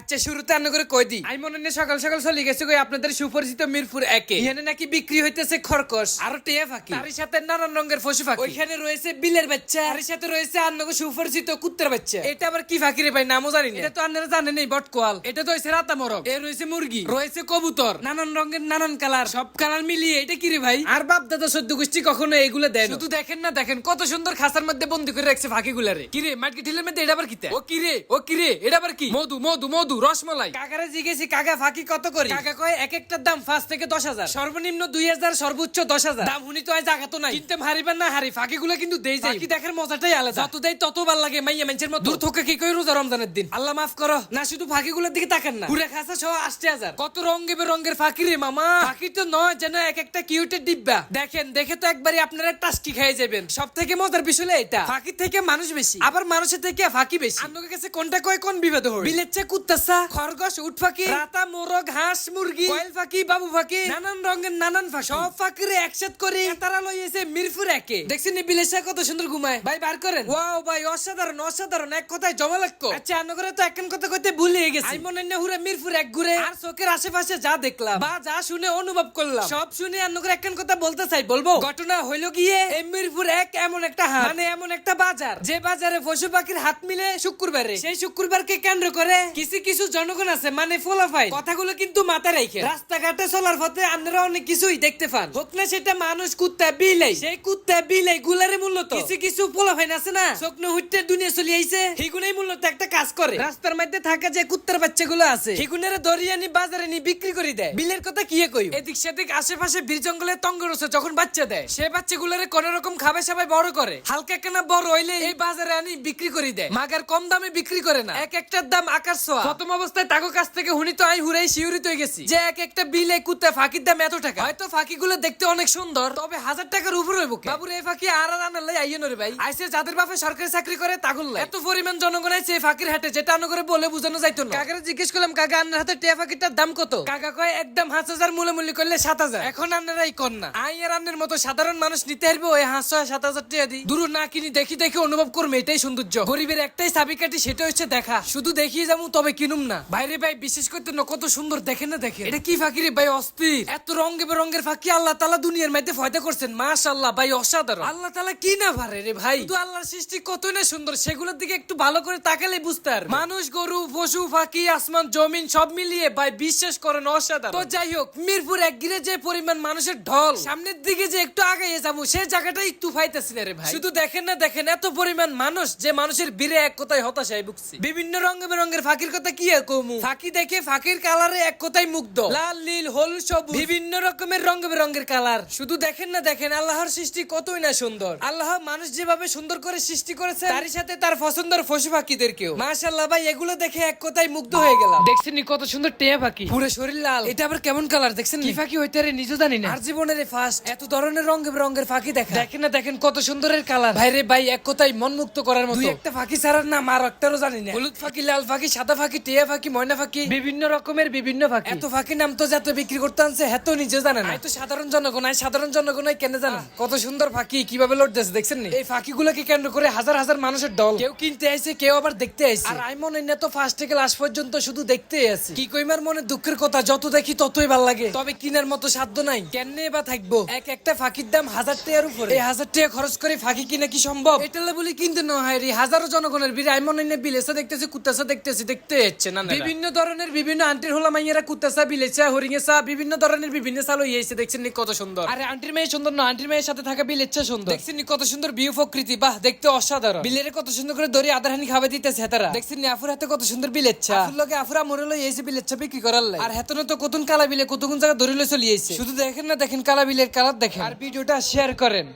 আচ্ছা শুরুতে আন্ন করে কই দি? আমি মনে নেই সকাল সকাল চলে গেছে কই আপনাদের সুপরিচিত মিরপুর একে। এখানে নাকি বিক্রি হইতেছে খরকস আর টিয়া ফাঁকি। তার সাথে নানান রঙের পশু ফাঁকি। ওইখানে রয়েছে বিলের বাচ্চা। তার সাথে রয়েছে আন্নগো সুপরিচিত কুত্তার বাচ্চা। এটা আবার কি ফাঁকি রে ভাই নামও জানি না। এটা তো আপনারা জানেন এই বটকোয়াল। এটা তো হইছে রাতা মরক এ রয়েছে মুরগি। রয়েছে কবুতর। নানান রঙের নানান কালার। সব কালার মিলিয়ে এটা কি রে ভাই? আর বাপ দাদা সদ্য গোষ্ঠী কখনো এগুলো দেয়। শুধু দেখেন না দেখেন কত সুন্দর খাসার মধ্যে বন্দি করে রাখছে ফাঁকি গুলারে কিরে মাটকি ঢিলের মধ্যে এটা আবার কিতে ও কিরে ও কিরে এটা আবার কি? মধু মধু মধু। রসমলাই। কাকারে জিজ্ঞেসি কাকা ফাঁকি কত করে? কাকা কয় এক একটার দাম পাঁচ থেকে দশ হাজার। সর্বনিম্ন দুই হাজার সর্বোচ্চ দশ হাজার। দাম হুনি তো আজ জায়গা নাই। কিনতে হারিবেন না হারি ফাঁকি গুলো কিন্তু দেই যায় ফাঁকি দেখার মজাটাই আলাদা। যত দেয় তত ভালো লাগে মাইয়া মানুষের মতো। দূর থেকে কি কই রোজা রমজানের দিন? আল্লাহ মাফ করো। না শুধু ফাঁকি গুলোর দিকে তাকান না। পুরে খাসা সহ আসতে হাজার। কত রঙে বেরঙের ফাঁকি রে মামা। ফাঁকি তো নয় যেন এক একটা কিউটের ডিব্বা। দেখেন দেখে তো একবারে আপনারা টাস্কি খেয়ে যাবেন। সব থেকে মজার বিষয় এটা। ফাঁকি থেকে মানুষ বেশি। আবার মানুষের থেকে ফাঁকি বেশি। আপনার কাছে কোনটা কয় কোন বিভেদ হয়? বিলেচ্চা কুত্তাসা খরগোশ উট ফাঁকি রাতা মোরগ হাঁস মুরগি কয়েল ফাঁকি বাবু ফাঁকি নানান রঙের নানান ফাঁকি। সব ফাঁকিরে একসাথ করে। তারা লইয়েছে মিরপুর একে। দেখছেন বিলেচ্চা কত সুন্দর ঘুমায়। ভাই বার করেন। ওয়াও ভাই অসাধারণ অসাধারণ। এক কথায় জমা লাগতো আচ্ছা আন্নগরে তো একখান কথা কইতে ভুলে গেছি। আমি মনে হয় হুরে মিরপুর এক ঘুরে। আর চোখের আশেপাশে যা দেখলাম। বা যা শুনে অনুভব করলাম। সব শুনে আন্নগরে একখান কথা বলতে চাই বলব? ঘটনা হইল গিয়ে এই মিরপুর এক এমন একটা হাট। মানে এমন একটা বাজার। যে বাজারে পশু পাখির হাত মিলে শুক্রবারে। সেই শুক্রবারকে কেন্দ্র করে কিছু কিছু জনগণ আছে মানে ফলাফাই, কথাগুলো কিন্তু মাথায় রেখে রাস্তাঘাটে চলার পথে আপনারা অনেক কিছুই দেখতে পান। হোক না সেটা মানুষ কুত্তা বিলাই, সেই কুত্তা বিলাই গুলারে মূলত কিছু কিছু ফলাফাইন আছে না? স্বপ্ন হুট্টে দুনিয়া চলে আইছে। সেগুলোই মূলত একটা কাজ করে। রাস্তার মধ্যে থাকা যে কুত্তার বাচ্চাগুলো আছে, সেগুলোর দরিয়া নি বাজারে নি বিক্রি করে দেয়। বিলের কথা কি কই এদিক সেদিক আশেপাশে বীর জঙ্গলে তঙ্গরসে যখন বাচ্চা দেয়, সে বাচ্চাগুলোরে কোন রকম খাবে সবাই বড় করে। হালকা কেনা বড় হইলে এই বাজারে আনি, বিক্রি করে দেয়। মাগার কম দামে বিক্রি করে না। এক একটার দাম আকাশ ছোঁয়া। প্রথম অবস্থায় কাছ থেকে হুনি তো আমি হুরাই শিউরিত হয়ে গেছি। যে এক একটা বিলে কুত্তা ফাঁকির দাম এত টাকা। হয়তো ফাঁকিগুলো দেখতে অনেক সুন্দর, তবে হাজার টাকার উপর হইব বাবুর, এই ফাঁকি আর আর ভাই। আইসে যাদের বাপে সরকারি চাকরি করে তাগুল। এত পরিমাণ জনগণ আছে এই ফাঁকির হাটে, যেটা আনো করে বলে যাইতো না। কাকারে জিজ্ঞেস করলাম, কাকা, আন্নার হাতে টিয়া ফাঁকিটার দাম কত? কাকা কয়, একদম পাঁচ হাজার, মূল্য করলে সাত হাজার। এখন আন্নারাই কর না। আই আর আন্নের মতো সাধারণ মানুষ নিতে পারবে ওই হাঁস ছয়, সাত হাজার টাকা দিই দূর না কিনি, দেখি দেখি অনুভব করবে এটাই সৌন্দর্য। গরিবের একটাই চাবিকাঠি, সেটা হচ্ছে দেখা। শুধু দেখিয়ে যাব, তবে কিনুম না। বাইরে ভাই, বিশেষ করতে না, কত সুন্দর দেখে না দেখে এটা কি ফাঁকি রে ভাই, অস্থির। এত রঙে বেরঙের ফাঁকি আল্লাহ তালা দুনিয়ার মধ্যে ফয়দা করছেন। মাশাআল্লাহ ভাই, অসাধারণ। আল্লাহ তালা কি না পারে রে ভাই? তো আল্লাহর সৃষ্টি কতই না সুন্দর, সেগুলোর দিকে একটু ভালো করে তাকালে বুঝতে পারবে। মানুষ, গরু, পশু, ফাঁকি, আসমান, জমিন, সব মিলিয়ে ভাই, বিশ্বাস করেন অসাধারণ। তো যাই হোক, মিরপুর এক গিরে যে পরিমাণ মানুষের ঢল। সামনের দিকে যে একটু আগে যাব সেই জায়গাটা একটু পাইতেছি না রে ভাই। শুধু দেখেন না দেখেন, এত পরিমাণ মানুষ যে মানুষের বীরে এক কথায় হতাশায় ভুগছে। বিভিন্ন রঙে বেরঙের ফাঁকির কথা কি আর কমু? ফাঁকি দেখে ফাঁকির কালারে এক কথায় মুগ্ধ। লাল নীল হলুদ সবুজ। বিভিন্ন রকমের রঙে বেরঙের কালার শুধু দেখেন না দেখেন আল্লাহর সৃষ্টি কতই না সুন্দর। আল্লাহ মানুষ যেভাবে সুন্দর করে সৃষ্টি করেছে তারই সাথে তার পছন্দের পশু পাখিদেরকেও মাশাল্লাহ ভাই এগুলো দেখে এক কথায় মুগ্ধ হয়ে গেলাম। দেখছেন নি কত সুন্দর টেয়া পাখি? পুরো শরীর লাল। এটা আবার কেমন কালার দেখছেন কি ফাঁকি হইতে রে নিজে জানি না। আর জীবনের ফার্স্ট এত ধরনের রঙে রঙের ফাঁকি দেখা। দেখেন না দেখেন কত সুন্দরের কালার ভাইরে ভাই এক কথায় মন মুক্ত করার মতো। দুই একটা ফাঁকি ছাড়ার নাম আর একটারও জানি না। হলুদ ফাঁকি লাল ফাঁকি সাদা ফাঁকি টিয়া ফাঁকি ময়না ফাঁকি। বিভিন্ন রকমের বিভিন্ন ফাঁকি। এত ফাঁকি নাম তো যত বিক্রি করতে আনছে হেত নিজে জানে না। তো সাধারণ জনগণ আই সাধারণ জনগণ আই কেন জানে? কত সুন্দর ফাঁকি কীভাবে লড়তেছে দেখছেন এই ফাঁকি গুলোকে কেন্দ্র করে হাজার হাজার মানুষের দল। কেউ কিনতে আইছে কেউ আবার দেখতে আইছে। আর মনে হয় না তো ফার্স্ট থেকে লাস্ট পর্যন্ত শুধু দেখতে আছি। কি কইমার মনে দুঃখের কথা যত দেখি ততই ভালো লাগে। তবে কিনার মতো সাধ্য নাই। কেনে বা থাকব? এক একটা ফাঁকির দাম হাজার টাকার উপরে। এই হাজার টাকা খরচ করে ফাঁকি কিনা কি সম্ভব? এটা বলে কিনতে না হয় রে হাজারো জনগণের ভিড়ে আমি মনে হয় বিলেসা দেখতেছি কুত্তাসা দেখতেছি দেখতে। হচ্ছে না বিভিন্ন ধরনের বিভিন্ন আন্টির হলো মাইয়েরা কুত্তাসা বিলেসা হরিঙেসা বিভিন্ন ধরনের বিভিন্ন সাল হইছে দেখছেন নি কত সুন্দর? আরে আন্টির মেয়ে সুন্দর না আন্টির মেয়ের সাথে থাকা বিলেচ্ছা সুন্দর। দেখছেন নি কত সুন্দর বিউ প্রকৃতি বাহ দেখতে অসাধারণ। বিলের কত সুন্দর করে দড়ি আধারহানি খাবে দিতেছে হেতারা দেখছেন নি আফুর হাতে কত সুন্দর বিলেচ্ছা আফুর লগে আফুরা মরে লই এসে বিলেচ্ছা বিক্রি করার লাই। আর হেতনে তো কতুন কালা বিলে কতগুন জায়গা ধরে লই চলিয়েছে শুধু দেখেন না দেখেন কালা বিলের কালার দেখেন। আর ভিডিওটা শেয়ার করেন।